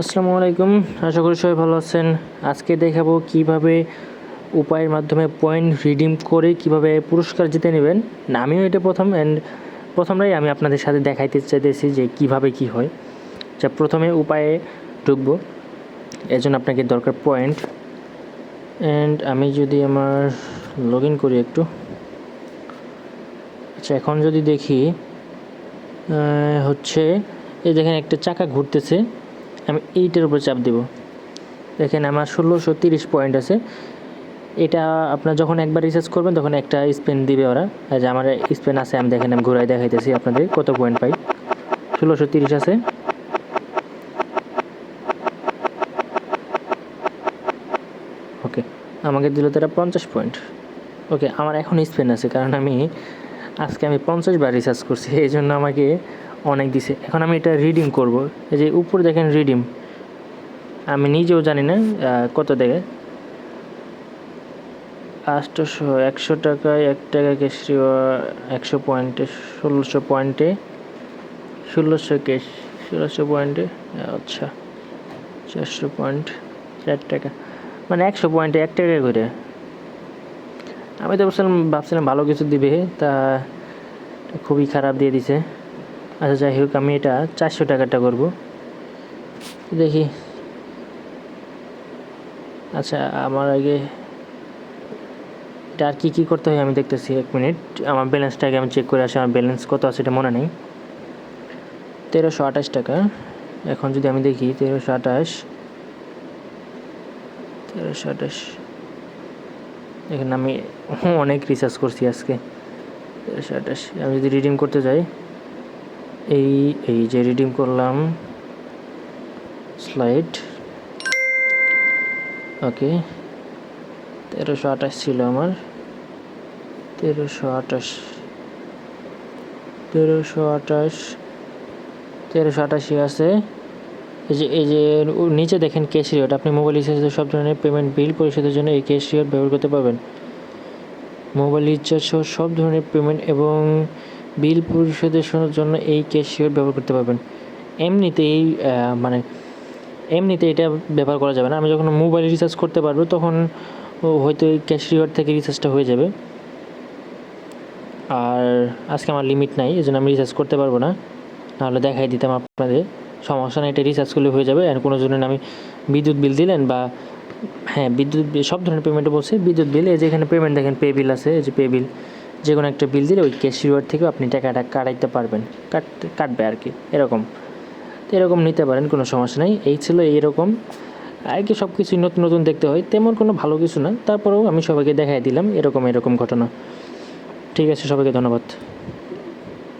আসসালামু আলাইকুম। আশা করি সবাই ভালো আছেন। আজকে দেখাবো কীভাবে উপায়ের মাধ্যমে পয়েন্ট রিডিম করে কীভাবে পুরস্কার জিতে নেবেন। না আমিও এটা প্রথম অ্যান্ড প্রথমটাই আমি আপনাদের সাথে দেখাইতে চাইতেছি যে কীভাবে কি হয়। যা প্রথমে উপায়ে ঢুকবো। এর জন্য আপনাকে দরকার পয়েন্ট অ্যান্ড আমি যদি আমার লগ ইন করি একটু। আচ্ছা এখন যদি দেখি হচ্ছে, এই দেখেন একটা চাকা ঘুরতেছে। আমি এইটার উপর চাপ দেব। দেখেন আমার ষোলোশো তিরিশ পয়েন্ট আছে। এটা আপনার যখন একবার রিচার্জ করবেন, তখন একটা স্পেন দিবে ওরা। যে আমার স্পেন আছে, আমি দেখেন, আমি ঘুরাই দেখাইতেছি আপনাদের কত পয়েন্ট পাই। ষোলোশো তিরিশ আছে। ওকে, আমাকে দিল তারা পঞ্চাশ পয়েন্ট ওকে, আমার এখন স্পেন আছে, কারণ আমি আজকে আমি পঞ্চাশ বার রিচার্জ করছি, এই জন্য আমাকে অনেক দিছে। এখন আমি এটা রিডিম করব। এই যে উপরে দেখেন রিডিম আমি নিজেও জানি না কত দেখে আটশোশো একশো টাকায় এক টাকা কেশরি একশো পয়েন্টে, ষোলোশো পয়েন্টে, ষোলোশো কেশ, ষোলোশো পয়েন্টে আচ্ছা চারশো পয়েন্ট, চার টাকা। মানে একশো পয়েন্টে এক টাকা করে। আমি তো ভাবছিলাম ভাবছিলাম ভালো কিছু দিবে, তা খুবই খারাপ দিয়ে দিছে। আচ্ছা যাই হোক, আমি এটা চারশো টাকাটা করব। দেখি। আচ্ছা আমার আগে এটা আর কী কী করতে হয় আমি দেখতেছি এক মিনিট। আমার ব্যালেন্সটা আগে আমি চেক করে আসি, আমার ব্যালেন্স কত আছে এটা মনে নেই। তেরোশো আঠাশ টাকা। এখন যদি আমি দেখি, তেরোশো আঠাশ। তেরোশো আঠাশ। এখানে আমি অনেক রিসার্চ করছি আজকে। তেরোশো আঠাশ। আমি যদি রিডিম করতে যাই এই এই যে রিডিম করলাম স্লাইড ওকে তেরোশো আঠাশ ছিল আমার। তেরোশো আঠাশ। তেরোশো আঠাশ। তেরোশো আঠাশি আছে। এই যে এই যে নিচে দেখেন ক্যাশ রিওয়ার্ড আপনি মোবাইল রিচার্জে সব ধরনের পেমেন্ট বিল পরিশোধের জন্য এই ক্যাশ রিওয়ার্ড ব্যবহার করতে পারবেন। মোবাইল রিচার্জ সহ সব ধরনের পেমেন্ট এবং বিল পরিশোধের জন্য এই ক্যাশ রিওয়ার্ড ব্যবহার করতে পারবেন। এমনিতেই আহ, মানে এমনিতে এটা ব্যবহার করা যাবে না। আমি যখন মোবাইল রিচার্জ করতে পারব তখন হয়তো এই ক্যাশ রিওয়ার্ড থেকে রিচার্জটা হয়ে যাবে। আর আজকে আমার লিমিট নাই এই জন্য আমি রিচার্জ করতে পারব না। নাহলে দেখাই দিতাম আপনাদের। সমস্যা নেই এটা রিচার্জ করলে হয়ে যাবে। আর কোনো জন্য আমি বিদ্যুৎ বিল দিলেন বা হ্যাঁ বিদ্যুৎ সব ধরনের পেমেন্টে বলছি। বিদ্যুৎ বিল এই যে এখানে পেমেন্ট দেখেন পে বিল আছে এই যে পে বিল যে কোনো একটা বিল দিলে ওই ক্যাশ রিওয়ার্ড থেকেও আপনি টাকাটা কাটাইতে পারবেন। কাট, কাটবে আর কি এরকম। তো এরকম নিতে পারেন, কোনো সমস্যা নেই। এই ছিল এইরকম। আর কি সব কিছুই নতুন নতুন দেখতে হয়। তেমন কোনো ভালো কিছু না। তারপরেও আমি সবাইকে দেখাই দিলাম এরকম এরকম ঘটনা। ঠিক আছে, সবাইকে ধন্যবাদ।